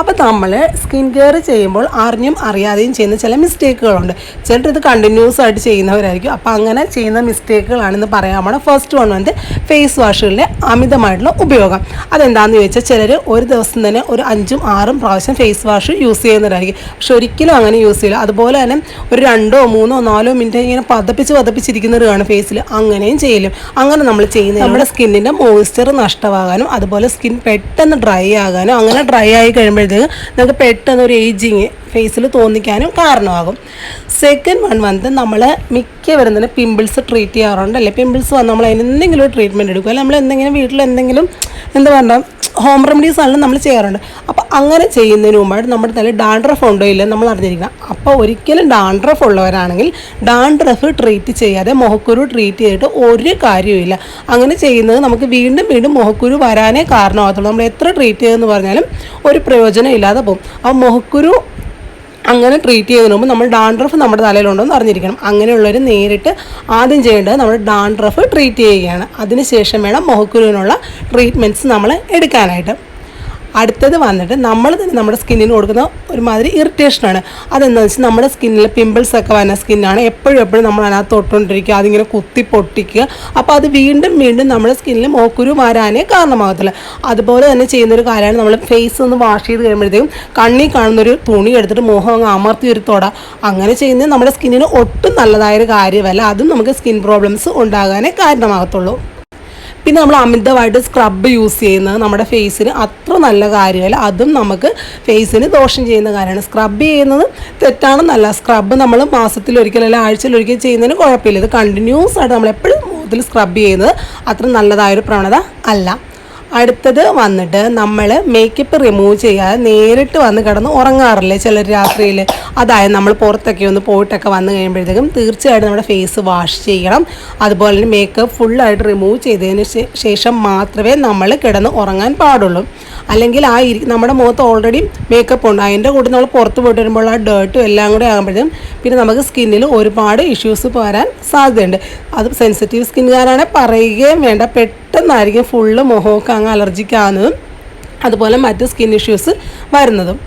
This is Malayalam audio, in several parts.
അപ്പോൾ നമ്മൾ സ്കിൻ കെയർ ചെയ്യുമ്പോൾ അറിഞ്ഞും അറിയാതെയും ചെയ്യുന്ന ചില മിസ്റ്റേക്കുകളുണ്ട് ചിലർ ഇത് കണ്ടിന്യൂസ് ആയിട്ട് ചെയ്യുന്നവരായിരിക്കും. അപ്പോൾ അങ്ങനെ ചെയ്യുന്ന മിസ്റ്റേക്കുകളാണെന്ന് പറയാമാണ് ഫസ്റ്റ് വൺ വന്നിട്ട് ഫേസ് വാഷുകളുടെ അമിതമായിട്ടുള്ള ഉപയോഗം. അതെന്താണെന്ന് ചോദിച്ചാൽ ചിലർ ഒരു ദിവസം തന്നെ ഒരു അഞ്ചും ആറും പ്രാവശ്യം ഫേസ് വാഷ് യൂസ് ചെയ്യുന്നവരായിരിക്കും. പക്ഷെ ഒരിക്കലും അങ്ങനെ യൂസ് ചെയ്യില്ല. അതുപോലെ തന്നെ ഒരു രണ്ടോ മൂന്നോ നാലോ മിനിറ്റ് ഇങ്ങനെ പതപ്പിച്ച് പതപ്പിച്ചിരിക്കുന്നവരാണ് ഫേസിൽ അങ്ങനെയും ചെയ്യലും. അങ്ങനെ നമ്മൾ ചെയ്യുന്ന നമ്മുടെ സ്കിന്നിന്റെ മോയ്സ്ചർ നഷ്ടമാകാനും അതുപോലെ സ്കിൻ പെട്ടെന്ന് ഡ്രൈ ആകാനും അങ്ങനെ ഡ്രൈ ആയി കഴിയുമ്പോഴത്തേക്ക് നമുക്ക് പെട്ടെന്ന് ഒരു ഏജിങ് ഫേസിൽ തോന്നിക്കാനും കാരണമാകും. സെക്കൻഡ് വൺ വന്നിട്ട് നമ്മൾ മിക്ക തന്നെ പിമ്പിൾസ് ട്രീറ്റ് ചെയ്യാറുണ്ട്. അല്ലേ? പിമ്പിൾസ് വന്ന് നമ്മൾ അതിന് എന്തെങ്കിലും ട്രീറ്റ്മെന്റ് എടുക്കും. അല്ലെങ്കിൽ നമ്മൾ എന്തെങ്കിലും വീട്ടിൽ എന്തെങ്കിലും എന്താ പറയുക ഹോം റെമഡീസ് ആണ് നമ്മൾ ചെയ്യാറുണ്ട്. അപ്പോൾ അങ്ങനെ ചെയ്യുന്നതിന് മുമ്പായിട്ട് നമ്മുടെ തല ഡാൻഡ്രഫ് ഉണ്ടോ ഇല്ല നമ്മൾ അറിഞ്ഞിരിക്കണം. അപ്പോൾ ഒരിക്കലും ഡാൻഡ്രഫ് ഉള്ളവരാണെങ്കിൽ ഡാൻഡ്രഫ് ട്രീറ്റ് ചെയ്യാതെ മുഖക്കുരു ട്രീറ്റ് ചെയ്തിട്ട് ഒരു കാര്യവുമില്ല അങ്ങനെ ചെയ്യുന്നത് നമുക്ക് വീണ്ടും വീണ്ടും മുഖക്കുരു വരാനേ കാരണമാകത്തുള്ളൂ. നമ്മൾ എത്ര ട്രീറ്റ് ചെയ്തെന്ന് പറഞ്ഞാലും ഒരു പ്രയോജനം ഇല്ലാതെ പോകും. അപ്പോൾ മുഖക്കുരു അങ്ങനെ ട്രീറ്റ് ചെയ്യുന്നതിന് മുമ്പ് നമ്മൾ ഡാൻഡ്രഫ് നമ്മുടെ തലയിലുണ്ടോ എന്ന് അറിഞ്ഞിരിക്കണം. അങ്ങനെയുള്ളവർ നേരിട്ട് ആദ്യം ചെയ്യേണ്ടത് നമ്മൾ ഡാൻഡ്രഫ് ട്രീറ്റ് ചെയ്യുകയാണ്. അതിനുശേഷം വേണം മുഖക്കുരുവിനുള്ള ട്രീറ്റ്മെന്റ്സ് നമ്മൾ എടുക്കാനായിട്ട്. അടുത്തത് വന്നിട്ട് നമ്മൾ തന്നെ നമ്മുടെ സ്കിന്നിന് കൊടുക്കുന്ന ഒരുമാതിരി ഇറിറ്റേഷനാണ് അതെന്താണെന്ന് വെച്ചാൽ നമ്മുടെ സ്കിന്നിൽ പിമ്പിൾസ് ഒക്കെ വരുന്ന സ്കിന്നാണ് എപ്പോഴും എപ്പോഴും നമ്മൾ അതിനകത്ത് തൊട്ടുകൊണ്ടിരിക്കുക അതിങ്ങനെ കുത്തി പൊട്ടിക്കുക. അപ്പോൾ അത് വീണ്ടും വീണ്ടും നമ്മുടെ സ്കിന്നിൽ മോക്കുരു വരാനേ കാരണമാകത്തില്ല. അതുപോലെ തന്നെ ചെയ്യുന്നൊരു കാര്യമാണ് നമ്മൾ ഫേസ് ഒന്ന് വാഷ് ചെയ്ത് കഴിയുമ്പോഴത്തേക്കും കണ്ണി കാണുന്നൊരു തുണി എടുത്തിട്ട് മുഖം അങ്ങ് അമർത്തി ഒരു തൊട. അങ്ങനെ ചെയ്യുന്നത് നമ്മുടെ സ്കിന്നിന് ഒട്ടും നല്ലതായൊരു കാര്യമല്ല. അതും നമുക്ക് സ്കിൻ പ്രോബ്ലംസ് ഉണ്ടാകാനേ കാരണമാകത്തുള്ളൂ. പിന്നെ നമ്മൾ അമിതമായിട്ട് സ്ക്രബ്ബ് യൂസ് ചെയ്യുന്നത് നമ്മുടെ ഫേസിന് അത്ര നല്ല കാര്യമല്ല. അതും നമുക്ക് ഫേസിന് ദോഷം ചെയ്യുന്ന കാര്യമാണ്. സ്ക്രബ്ബ് ചെയ്യുന്നത് തെറ്റാണെന്നല്ല സ്ക്രബ്ബ് നമ്മൾ മാസത്തിലൊരിക്കൽ അല്ലെങ്കിൽ ആഴ്ചയിലൊരിക്കൽ ചെയ്യുന്നതിന് കുഴപ്പമില്ല. ഇത് കണ്ടിന്യൂസ് ആയിട്ട് നമ്മൾ എപ്പോഴും മുഖത്തിൽ സ്ക്രബ്ബ് ചെയ്യുന്നത് അത്ര നല്ലതായൊരു പ്രവണത അല്ല. അടുത്തത് വന്നിട്ട് നമ്മൾ മേക്കപ്പ് റിമൂവ് ചെയ്യാതെ നേരിട്ട് വന്ന് കിടന്ന് ഉറങ്ങാറില്ലേ ചിലർ രാത്രിയിൽ അതായത് നമ്മൾ പുറത്തൊക്കെ ഒന്ന് പോയിട്ടൊക്കെ വന്ന് കഴിയുമ്പോഴത്തേക്കും തീർച്ചയായിട്ടും നമ്മുടെ ഫേസ് വാഷ് ചെയ്യണം. അതുപോലെ തന്നെ മേക്കപ്പ് ഫുള്ളായിട്ട് റിമൂവ് ചെയ്തതിന് ശേഷം മാത്രമേ നമ്മൾ കിടന്ന് ഉറങ്ങാൻ പാടുള്ളൂ. അല്ലെങ്കിൽ ആ ഇരി നമ്മുടെ മുഖത്ത് ഓൾറെഡി മേക്കപ്പ് ഉണ്ട്. അതിന്റെ കൂടെ നമ്മൾ പുറത്ത് പോയിട്ട് വരുമ്പോൾ ആ ഡേർട്ടും എല്ലാം കൂടെ ആകുമ്പോഴും പിന്നെ നമുക്ക് സ്കിന്നിൽ ഒരുപാട് ഇഷ്യൂസ് വരാൻ സാധ്യതയുണ്ട്. അത് സെൻസിറ്റീവ് സ്കിന്നുകാരാണെങ്കിൽ പറയുകയും വേണ്ട. പെട്ടെന്നായിരിക്കും ഫുള്ള് മുഖമൊക്കെ അങ്ങ് അലർജിക്കാവുന്നതും അതുപോലെ മറ്റ് സ്കിൻ ഇഷ്യൂസ് വരുന്നതും.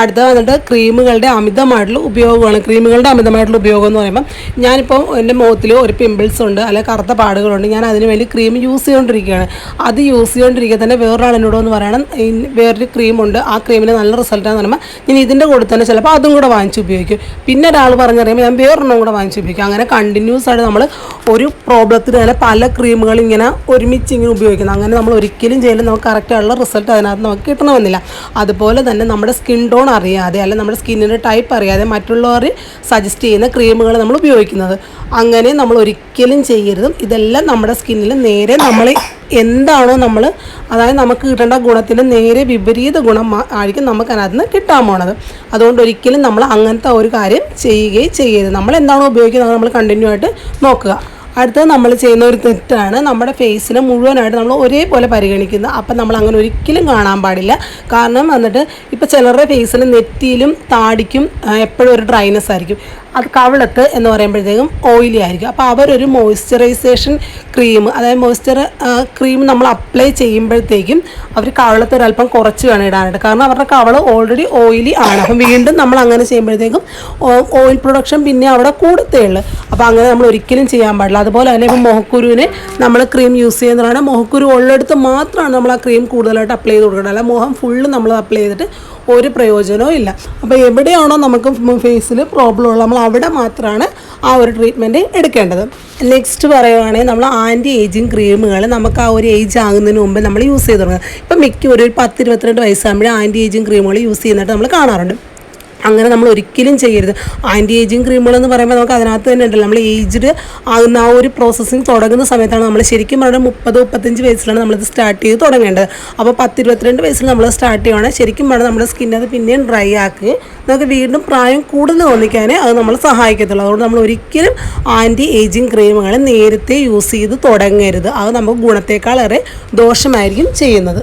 അടുത്ത വന്നിട്ട് ക്രീമുകളുടെ അമിതമായിട്ടുള്ള ഉപയോഗമാണ്. ക്രീമുകളുടെ അമിതമായിട്ടുള്ള ഉപയോഗം എന്ന് പറയുമ്പോൾ ഞാനിപ്പോൾ എന്റെ മുഖത്തിൽ ഒരു പിമ്പിൾസ് ഉണ്ട് അല്ലെങ്കിൽ കറുത്ത പാടുകളുണ്ട്. ഞാൻ അതിന് വേണ്ടി ക്രീം യൂസ് ചെയ്തുകൊണ്ടിരിക്കുകയാണ് അത് യൂസ് ചെയ്തുകൊണ്ടിരിക്കുക തന്നെ വേറൊരാൾ എന്നോട് എന്ന് പറയണം "ഈ വേറൊരു ക്രീമുണ്ട് ആ ക്രീമിന് നല്ല റിസൾട്ടാന്ന് പറയുമ്പോൾ ഞാൻ ഇതിന്റെ കൂടെ തന്നെ ചിലപ്പോൾ അതും കൂടെ വാങ്ങിച്ച് ഉപയോഗിക്കും. പിന്നെ ഒരാൾ പറഞ്ഞറിയുമ്പോൾ ഞാൻ വേറൊരെണ്ണം കൂടെ വാങ്ങിച്ച് ഉപയോഗിക്കും. അങ്ങനെ കണ്ടിന്യൂസ് ആയിട്ട് നമ്മൾ ഒരു പ്രോബ്ലത്തിന് തന്നെ പല ക്രീമുകൾ ഇങ്ങനെ ഒരുമിച്ച് ഇങ്ങനെ ഉപയോഗിക്കുന്നത് അങ്ങനെ നമ്മൾ ഒരിക്കലും ചെയ്യലും നമുക്ക് കറക്റ്റായിട്ടുള്ള റിസൾട്ട് അതിനകത്ത് നമുക്ക് കിട്ടണമെന്നില്ല. അതുപോലെ തന്നെ നമ്മുടെ സ്കിൻ ടോൺ അറിയാതെ അല്ലെങ്കിൽ നമ്മുടെ സ്കിന്നിന്റെ ടൈപ്പ് അറിയാതെ മറ്റുള്ളവർ സജസ്റ്റ് ചെയ്യുന്ന ക്രീമുകൾ നമ്മൾ ഉപയോഗിക്കുന്നത്. അങ്ങനെ നമ്മൾ ഒരിക്കലും ചെയ്യരുതും. ഇതെല്ലാം നമ്മുടെ സ്കിന്നിൽ നേരെ നമ്മൾ എന്താണോ നമ്മൾ അതായത് നമുക്ക് കിട്ടേണ്ട ഗുണത്തിന് നേരെ വിപരീത ഗുണം ആയിരിക്കും നമുക്ക് അതിനകത്ത് നിന്ന് കിട്ടാൻ പോണത്. അതുകൊണ്ട് ഒരിക്കലും നമ്മൾ അങ്ങനത്തെ ഒരു കാര്യം ചെയ്യുകയും ചെയ്യരുത്. നമ്മൾ എന്താണോ ഉപയോഗിക്കുന്നത് നമ്മൾ കണ്ടിന്യൂ ആയിട്ട് നോക്കുക. അടുത്തത് നമ്മൾ ചെയ്യുന്ന ഒരു തെറ്റാണ്. നമ്മുടെ ഫേസിനെ മുഴുവനായിട്ട് നമ്മൾ ഒരേപോലെ പരിഗണിക്കുന്നത് അപ്പം നമ്മൾ അങ്ങനെ ഒരിക്കലും കാണാൻ പാടില്ല. കാരണം വന്നിട്ട് ഇപ്പോൾ ചിലരുടെ ഫേസിൽ നെറ്റിയിലും താടിക്കും എപ്പോഴും ഒരു ഡ്രൈനെസ് ആയിരിക്കും. അത് കവിളത്ത് എന്ന് പറയുമ്പോഴത്തേക്കും ഓയിലി ആയിരിക്കും. അപ്പോൾ അവരൊരു മോയ്സ്ചറൈസേഷൻ ക്രീം അതായത് മോയ്സ്ചർ ക്രീം നമ്മൾ അപ്ലൈ ചെയ്യുമ്പോഴത്തേക്കും അവർ കവിളത്ത് ഒരല്പം കുറച്ച് വേണം ഇടാനായിട്ട്. കാരണം അവരുടെ കവൾ ഓൾറെഡി ഓയിലി ആണ്. അപ്പം വീണ്ടും നമ്മൾ അങ്ങനെ ചെയ്യുമ്പോഴത്തേക്കും ഓയിൽ പ്രൊഡക്ഷൻ പിന്നെ അവിടെ കൂടത്തേ ഉള്ളൂ. അപ്പോൾ അങ്ങനെ നമ്മൾ ഒരിക്കലും ചെയ്യാൻ പാടില്ല. അതുപോലെ തന്നെ ഇപ്പം മുഖക്കുരുവിന് നമ്മൾ ക്രീം യൂസ് ചെയ്യുന്നതാണ്. മുഖക്കുരു ഉള്ളിടത്ത് മാത്രമാണ് നമ്മൾ ആ ക്രീം കൂടുതലായിട്ട് അപ്ലൈ ചെയ്ത് കൊടുക്കണം അല്ല മുഖം ഫുള്ള് നമ്മൾ അപ്ലൈ ചെയ്തിട്ട് ഒരു പ്രയോജനവും ഇല്ല. അപ്പോൾ എവിടെയാണോ നമുക്ക് ഫേസിൽ പ്രോബ്ലം ഉള്ളത് നമ്മൾ അവിടെ മാത്രമാണ് ആ ഒരു ട്രീറ്റ്മെന്റ് എടുക്കേണ്ടത്. നെക്സ്റ്റ് പറയുവാണെങ്കിൽ നമ്മൾ ആന്റി ഏജിങ് ക്രീമുകൾ നമുക്ക് ആ ഒരു ഏജ് ആകുന്നതിന് മുമ്പ് നമ്മൾ യൂസ് ചെയ്ത് തുടങ്ങുക. ഇപ്പം മിക്ക ഒരു പത്ത് ഇരുപത്തിരണ്ട് വയസ്സാകുമ്പോഴേ ആന്റി ഏജിങ് ക്രീമുകൾ യൂസ് ചെയ്യുന്നതായിട്ട് നമ്മൾ കാണാറുണ്ട്. അങ്ങനെ നമ്മൾ ഒരിക്കലും ചെയ്യരുത്. ആന്റി ഏജിങ് ക്രീമുകൾ എന്ന് പറയുമ്പോൾ നമുക്ക് അതിനകത്ത് തന്നെ ഉണ്ടല്ലോ. നമ്മൾ ഏജ്ഡ് ആകുന്ന ആ ഒരു പ്രോസസ്സിങ് തുടങ്ങുന്ന സമയത്താണ് നമ്മൾ ശരിക്കും പറഞ്ഞാൽ മുപ്പത് മുപ്പത്തഞ്ച് വയസ്സിലാണ് നമ്മളിത് സ്റ്റാർട്ട് ചെയ്ത് തുടങ്ങേണ്ടത്. അപ്പോൾ പത്ത് ഇരുപത്തിരണ്ട് വയസ്സിൽ നമ്മൾ സ്റ്റാർട്ട് ചെയ്യുകയാണ് ശരിക്കും പറഞ്ഞാൽ നമ്മുടെ അത് പിന്നെയും ഡ്രൈ ആക്കി. നമുക്ക് വീണ്ടും പ്രായം കൂടുതൽ തോന്നിക്കാനേ അത് നമ്മൾ സഹായിക്കത്തുള്ളൂ. അതുകൊണ്ട് നമ്മൾ ഒരിക്കലും ആന്റി ഏജിങ് ക്രീമുകൾ നേരത്തെ യൂസ് ചെയ്ത് തുടങ്ങരുത്. അത് നമുക്ക് ഗുണത്തേക്കാളേറെ ദോഷമായിരിക്കും ചെയ്യുന്നത്.